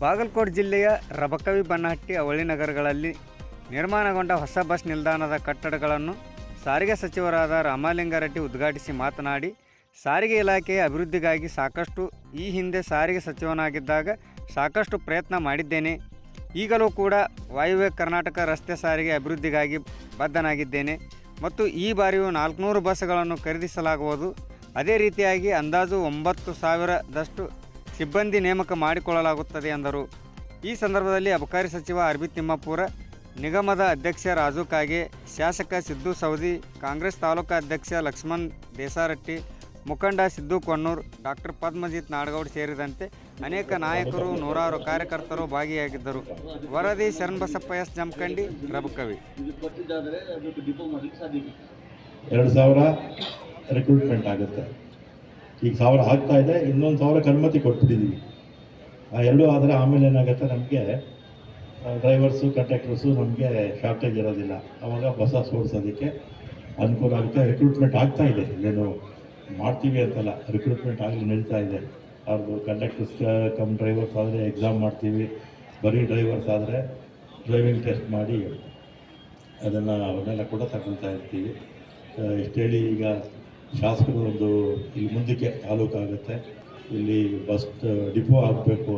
ಬಾಗಲಕೋಟೆ ಜಿಲ್ಲೆಯ ರಬಕವಿ ಬನ್ನಹಟ್ಟಿ ಅವಳಿ ನಗರಗಳಲ್ಲಿ ನಿರ್ಮಾಣಗೊಂಡ ಹೊಸ ಬಸ್ ನಿಲ್ದಾಣದ ಕಟ್ಟಡಗಳನ್ನು ಸಾರಿಗೆ ಸಚಿವರಾದ ರಾಮಲಿಂಗಾರೆಡ್ಡಿ ಉದ್ಘಾಟಿಸಿ ಮಾತನಾಡಿ, ಸಾರಿಗೆ ಇಲಾಖೆಯ ಅಭಿವೃದ್ಧಿಗಾಗಿ ಸಾಕಷ್ಟು ಈ ಹಿಂದೆ ಸಾರಿಗೆ ಸಚಿವನಾಗಿದ್ದಾಗ ಸಾಕಷ್ಟು ಪ್ರಯತ್ನ ಮಾಡಿದ್ದೇನೆ. ಈಗಲೂ ಕೂಡ ವಾಯುವ್ಯ ಕರ್ನಾಟಕ ರಸ್ತೆ ಸಾರಿಗೆ ಅಭಿವೃದ್ಧಿಗಾಗಿ ಬದ್ಧನಾಗಿದ್ದೇನೆ ಮತ್ತು ಈ ಬಾರಿಯೂ ನಾಲ್ಕುನೂರು ಬಸ್ಗಳನ್ನು ಖರೀದಿಸಲಾಗುವುದು. ಅದೇ ರೀತಿಯಾಗಿ ಅಂದಾಜು ಒಂಬತ್ತು ಸಾವಿರದಷ್ಟು ಸಿಬ್ಬಂದಿ ನೇಮಕ ಮಾಡಿಕೊಳ್ಳಲಾಗುತ್ತದೆ ಎಂದರು. ಈ ಸಂದರ್ಭದಲ್ಲಿ ಅಬಕಾರಿ ಸಚಿವ ಅರ್ಬಿ ತಿಮ್ಮಾಪುರ, ನಿಗಮದ ಅಧ್ಯಕ್ಷ ರಾಜು ಕಾಗೆ, ಶಾಸಕ ಸಿದ್ದು ಸೌದಿ ಕಾಂಗ್ರೆಸ್ ತಾಲೂಕಾ ಅಧ್ಯಕ್ಷ ಲಕ್ಷ್ಮಣ್ ದೇಸಾರಟ್ಟಿ ಮುಖಂಡ ಸಿದ್ದು ಕೊಣ್ಣೂರ್, ಡಾಕ್ಟರ್ ಪದ್ಮಜಿತ್ ನಾಡಗೌಡ್ ಸೇರಿದಂತೆ ಅನೇಕ ನಾಯಕರು, ನೂರಾರು ಕಾರ್ಯಕರ್ತರು ಭಾಗಿಯಾಗಿದ್ದರು. ವರದಿ ಶರಣಬಸಪ್ಪ ಎಸ್ ಜಮಖಂಡಿ ರಬಕವಿ ಎರಡು ಸಾವಿರ ಆಗುತ್ತೆ. ಈಗ ಸಾವಿರ ಆಗ್ತಾ ಇದೆ, ಇನ್ನೊಂದು ಸಾವಿರ ಕನುಮತಿ ಕೊಟ್ಬಿಟ್ಟಿದ್ದೀವಿ ಆ ಎರಡೂ ಆದರೆ ಆಮೇಲೆ ಏನಾಗುತ್ತೆ ನಮಗೆ ಡ್ರೈವರ್ಸು ಕಂಡಕ್ಟರ್ಸು ನಮಗೆ ಶಾರ್ಟೇಜ್ ಇರೋದಿಲ್ಲ. ಆವಾಗ ಬಸ್ ಓಡಿಸೋದಕ್ಕೆ ಅನುಕೂಲ ಆಗುತ್ತೆ. ರಿಕ್ರೂಟ್ಮೆಂಟ್ ಆಗ್ತಾ ಇದೆ. ಇಲ್ಲೇನು ಮಾಡ್ತೀವಿ ಅಂತಲ್ಲ ರಿಕ್ರೂಟ್ಮೆಂಟ್ ಆಗಲಿ ನಡೀತಾ ಇದೆ. ಅವ್ರದ್ದು ಕಂಡಕ್ಟರ್ಸ್ ಕಮ್ ಡ್ರೈವರ್ಸ್ ಆದರೆ ಎಕ್ಸಾಮ್ ಮಾಡ್ತೀವಿ. ಬರೀ ಡ್ರೈವರ್ಸ್ ಆದರೆ ಡ್ರೈವಿಂಗ್ ಟೆಸ್ಟ್ ಮಾಡಿ ಅದನ್ನು ಅವನ್ನೆಲ್ಲ ಕೂಡ ತಗೊಳ್ತಾ ಇರ್ತೀವಿ. ಇಷ್ಟು ಹೇಳಿ ಈಗ ಶಾಸಕರು ಒಂದು ಇಲ್ಲಿ ಮುಂದಕ್ಕೆ ತಾಲೂಕು ಆಗುತ್ತೆ ಇಲ್ಲಿ ಬಸ್ ಡಿಪೋ ಆಗಬೇಕು